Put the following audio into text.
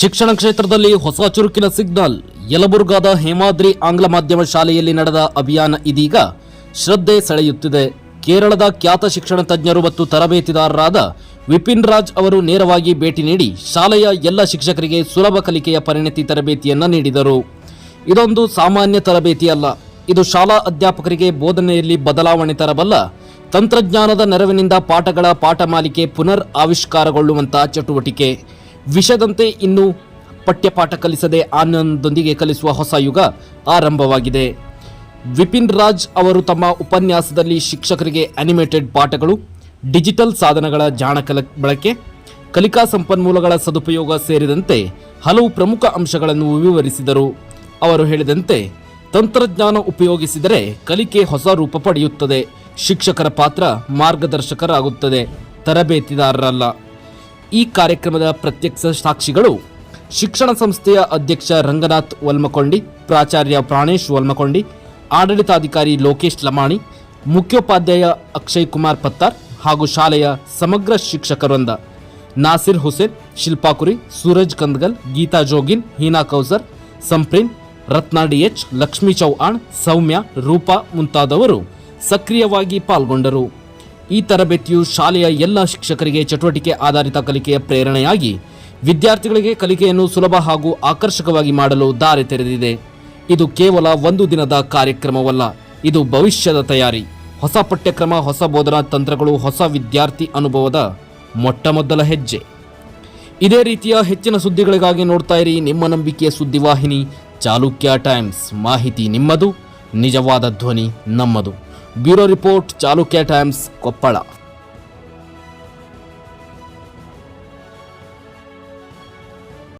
ಶಿಕ್ಷಣ ಕ್ಷೇತ್ರದಲ್ಲಿ ಹೊಸ ಚುರುಕಿನ ಸಿಗ್ನಲ್. ಯಲಬುರ್ಗಾದ ಹೇಮಾದ್ರಿ ಆಂಗ್ಲ ಮಾಧ್ಯಮ ಶಾಲೆಯಲ್ಲಿ ನಡೆದ ಅಭಿಯಾನ ಇದೀಗ ಶ್ರದ್ಧೆ ಸೆಳೆಯುತ್ತಿದೆ. ಕೇರಳದ ಖ್ಯಾತ ಶಿಕ್ಷಣ ತಜ್ಞರು ಮತ್ತು ತರಬೇತಿದಾರರಾದ ವಿಪಿನ್ ರಾಜ್ ಅವರು ನೇರವಾಗಿ ಭೇಟಿ ನೀಡಿ ಶಾಲೆಯ ಎಲ್ಲ ಶಿಕ್ಷಕರಿಗೆ ಸುಲಭ ಕಲಿಕೆಯ ಪರಿಣತಿ ತರಬೇತಿಯನ್ನ ನೀಡಿದರು. ಇದೊಂದು ಸಾಮಾನ್ಯ ತರಬೇತಿಯಲ್ಲ ಇದು ಶಾಲಾ ಅಧ್ಯಾಪಕರಿಗೆ ಬೋಧನೆಯಲ್ಲಿ ಬದಲಾವಣೆ ತರಬಲ್ಲ, ತಂತ್ರಜ್ಞಾನದ ನೆರವಿನಿಂದ ಪಾಠಗಳ ಪಾಠಮಾಲಿಕೆ ಪುನರ್ ಆವಿಷ್ಕಾರಗೊಳ್ಳುವಂತಹ ಚಟುವಟಿಕೆ. ವಿಷದಂತೆ ಇನ್ನು ಪಠ್ಯಪಾಠ ಕಲಿಸದೆ ಆನಂದೊಂದಿಗೆ ಕಲಿಸುವ ಹೊಸ ಯುಗ ಆರಂಭವಾಗಿದೆ. ವಿಪಿನ್ ರಾಜ್ ಅವರು ತಮ್ಮ ಉಪನ್ಯಾಸದಲ್ಲಿ ಶಿಕ್ಷಕರಿಗೆ ಅನಿಮೇಟೆಡ್ ಪಾಠಗಳು ಡಿಜಿಟಲ್ ಸಾಧನಗಳ ಜಾಣ ಬಳಕೆ, ಕಲಿಕಾ ಸಂಪನ್ಮೂಲಗಳ ಸದುಪಯೋಗ ಸೇರಿದಂತೆ ಹಲವು ಪ್ರಮುಖ ಅಂಶಗಳನ್ನು ವಿವರಿಸಿದರು. ಅವರು ಹೇಳಿದಂತೆ, ತಂತ್ರಜ್ಞಾನ ಉಪಯೋಗಿಸಿದರೆ ಕಲಿಕೆ ಹೊಸ ರೂಪ ಪಡೆಯುತ್ತದೆ. ಶಿಕ್ಷಕರ ಪಾತ್ರ ಮಾರ್ಗದರ್ಶಕರಾಗುತ್ತದೆ. ತರಬೇತಿದಾರರಲ್ಲ. ಈ ಕಾರ್ಯಕ್ರಮದ ಪ್ರತ್ಯಕ್ಷ ಸಾಕ್ಷಿಗಳು ಶಿಕ್ಷಣ ಸಂಸ್ಥೆಯ ಅಧ್ಯಕ್ಷ ರಂಗನಾಥ್ ವಲ್ಮಕೊಂಡಿ, ಪ್ರಾಚಾರ್ಯ ಪ್ರಾಣೇಶ್ ವಲ್ಮಕೊಂಡಿ, ಆಡಳಿತಾಧಿಕಾರಿ ಲೋಕೇಶ್ ಲಮಾಣಿ, ಮುಖ್ಯೋಪಾಧ್ಯಾಯ ಅಕ್ಷಯ್ ಕುಮಾರ್ ಪತ್ತಾರ್ ಹಾಗೂ ಶಾಲೆಯ ಸಮಗ್ರ ಶಿಕ್ಷಕರೊಂದ ನಾಸಿರ್ ಹುಸೇನ್, ಶಿಲ್ಪಾಕುರಿ, ಸೂರಜ್ ಕಂದಗಲ್, ಗೀತಾ ಜೋಗಿನ್, ಹೀನಾ ಕೌಸರ್, ಸಂಪ್ರಿನ್ ರತ್ನಾ ಡಿಎಚ್ ಲಕ್ಷ್ಮೀ ಚೌಹಾಣ್, ಸೌಮ್ಯ, ರೂಪಾ ಮುಂತಾದವರು ಸಕ್ರಿಯವಾಗಿ ಪಾಲ್ಗೊಂಡರು. ಈ ತರಬೇತಿಯು ಶಾಲೆಯ ಎಲ್ಲ ಶಿಕ್ಷಕರಿಗೆ ಚಟುವಟಿಕೆ ಆಧಾರಿತ ಕಲಿಕೆಯ ಪ್ರೇರಣೆಯಾಗಿ ವಿದ್ಯಾರ್ಥಿಗಳಿಗೆ ಕಲಿಕೆಯನ್ನು ಸುಲಭ ಹಾಗೂ ಆಕರ್ಷಕವಾಗಿ ಮಾಡಲು ದಾರಿ ತೆರೆದಿದೆ. ಇದು ಕೇವಲ ಒಂದು ದಿನದ ಕಾರ್ಯಕ್ರಮವಲ್ಲ, ಇದು ಭವಿಷ್ಯದ ತಯಾರಿ. ಹೊಸ ಪಠ್ಯಕ್ರಮ, ಹೊಸ ಬೋಧನಾ ತಂತ್ರಗಳು, ಹೊಸ ವಿದ್ಯಾರ್ಥಿ ಅನುಭವದ ಮೊಟ್ಟಮೊದಲ ಹೆಜ್ಜೆ. ಇದೇ ರೀತಿಯ ಹೆಚ್ಚಿನ ಸುದ್ದಿಗಳಿಗಾಗಿ ನೋಡ್ತಾ ಇರಿ ನಿಮ್ಮ ನಂಬಿಕೆಯ ಸುದ್ದಿವಾಹಿನಿ ಚಾಲುಕ್ಯ ಟೈಮ್ಸ್. ಮಾಹಿತಿ ನಿಮ್ಮದು, ನಿಜವಾದ ಧ್ವನಿ ನಮ್ಮದು. Bureau report Chalukya times Koppal